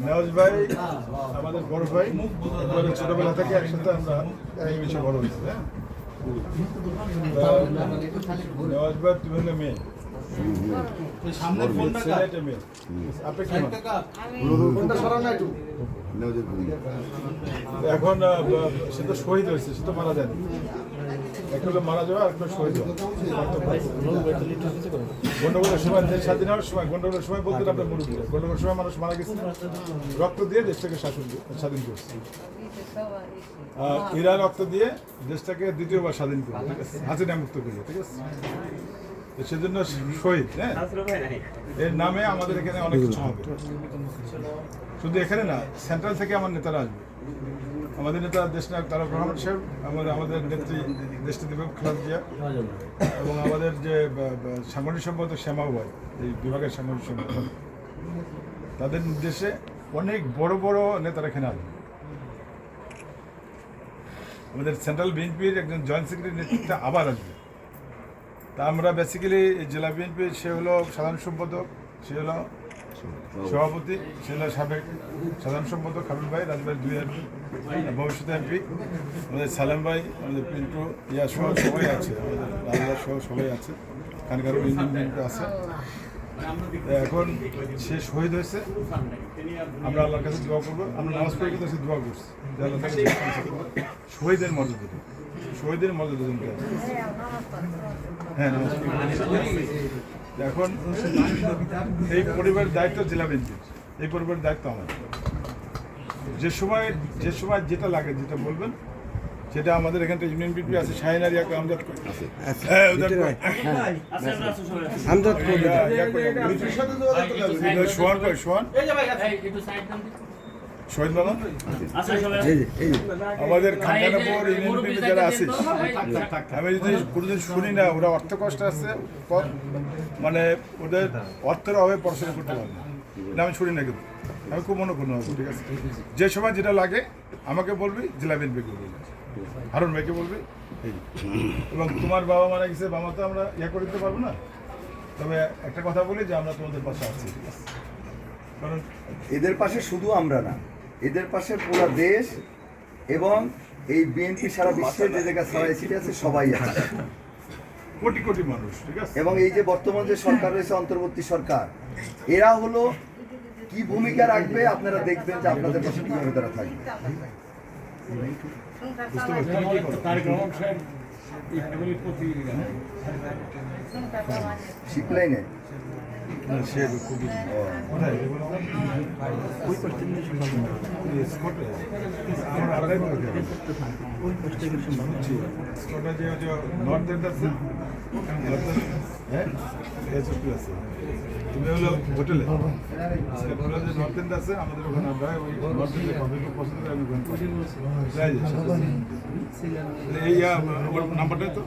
নেওয়াজ ভাই আমাদের বড় ভাই একবারে ছোটবেলা থেকে একসাথে আমরা এই বিষয়ে বড় হয়েছি হ্যাঁ? তা নেওয়াজ ভাই তুমি হলে মেয়ে। ছেলে মেয়ে। আপনি এখন সে তো শহীদ হয়েছে সে তো মারা যায়নি। মারা যাওয়া সময় দেশ স্বাধীন হওয়ার সময় সময় বলতে সময় মানুষ মারা গেছে। রক্ত দিয়ে দেশটাকে স্বাধীন করছে। রক্ত দিয়ে দেশটাকে দ্বিতীয়বার স্বাধীন করবে আছে মুক্ত করবে ঠিক আছে? সেজন্য শহীদ হ্যাঁ? এর নামে আমাদের এখানে অনেক কিছু হবে। শুধু এখানে না, সেন্ট্রাল থেকে আমার নেতারা আসবে। আমাদের নেতা, দেশ নায়ক তারক রহমান সাহেব, আমাদের আমাদের নেত্রী দেশটি দেবেন খালেদা জিয়া, এবং আমাদের যে সাংগঠনিক সম্পাদক শ্যামাও ভাই এই বিভাগের সাংগঠনিক সম্পাদক। তাদের নির্দেশে অনেক বড় বড় নেতারা এখানে আসবে। আমাদের সেন্ট্রাল বিএনপির একজন জয়েন্ট সেক্রেটারি নেতৃত্বে আবার আসবে। তা আমরা বেসিক্যালি জেলা বিএনপির, সে হলো সাধারণ সম্পাদক, সে হলো সভাপতি সে হলো সাবেক সাধারণ সম্পাদক খাবির ভাই রাজবাড়ি দুই এমপি ভবিষ্যৎ এমপি আমাদের সালাম ভাই, আমাদের পিন্টু, ইয়া সহ সবাই আছে, আমাদের সহ সবাই আছে বিএনপি আছে। এখন সে শহীদ হয়েছে। আমরা আল্লাহর কাছে দোয়া করব। আমরা নামাজ পড়ে কিন্তু সে দোয়া করছি। শহীদের মর্যাদা। শহীদের মর্যাদা হ্যাঁ পড়ি। এখন এই পরিবারের দায়িত্ব জেলা বিএনপির এই পরিবারের দায়িত্ব আমার যে সময় যে সময় যেটা লাগে যেটা বলবেন সেটা আমাদের এখানটা ইউনিয়ন বিপি আছে শাহিনারি একটা আমজাদ করে হ্যাঁ আমজাদ ইয়া, ইয়া সোহান শহীদ বাবা? যে। আমাদের খানকানাপুর ইউনিয়ন যারা আছিস আমি যদি কোনোদিন শুনি না ওরা অর্থ কষ্ট আছে মানে ওদের অর্থের অভাবে পড়াশোনা করতে পারবে না। আমি শুনি না কিন্তু আমি খুব মনে করব ঠিক আছে? যে সময় যেটা লাগে আমাকে বলবি জেলা বিএনপিকে বলবি। হারুন ভাইকে বলবি। এই এবং তোমার বাবা মারা গেছে বাবা তো আমরা ইয়ে করে দিতে পারব না। তবে একটা কথা বলি যে আমরা তোমাদের পাশে আছি ঠিক আছে? কারণ এদের পাশে শুধু আমরা না এদের পাশে পুরো দেশ এবং এই বিএনপি সারা বিশ্বের যে জায়গায় ছড়াই ছিটে আছে সবাই আছে। কোটি কোটি মানুষ ঠিক আছে? এবং এই যে বর্তমান যে সরকার রয়েছে অন্তর্বর্তী সরকার এরা হলো কি ভূমিকা রাখবে আপনারা দেখবেন যে আপনাদের পাশে কীভাবে তারা থাকবে। বুঝতে পারছি তুমি কি করো শিপলাইনে না সে খুবই হ্যাঁ? তুমি হলো হোটেলে যে নর্থ এন্ড আছে আমাদের ওখানে আমরা ওই নর্থ এন্ডে কফি খুব পছন্দ করি আমি ওখানে এই নাম্বারটা তো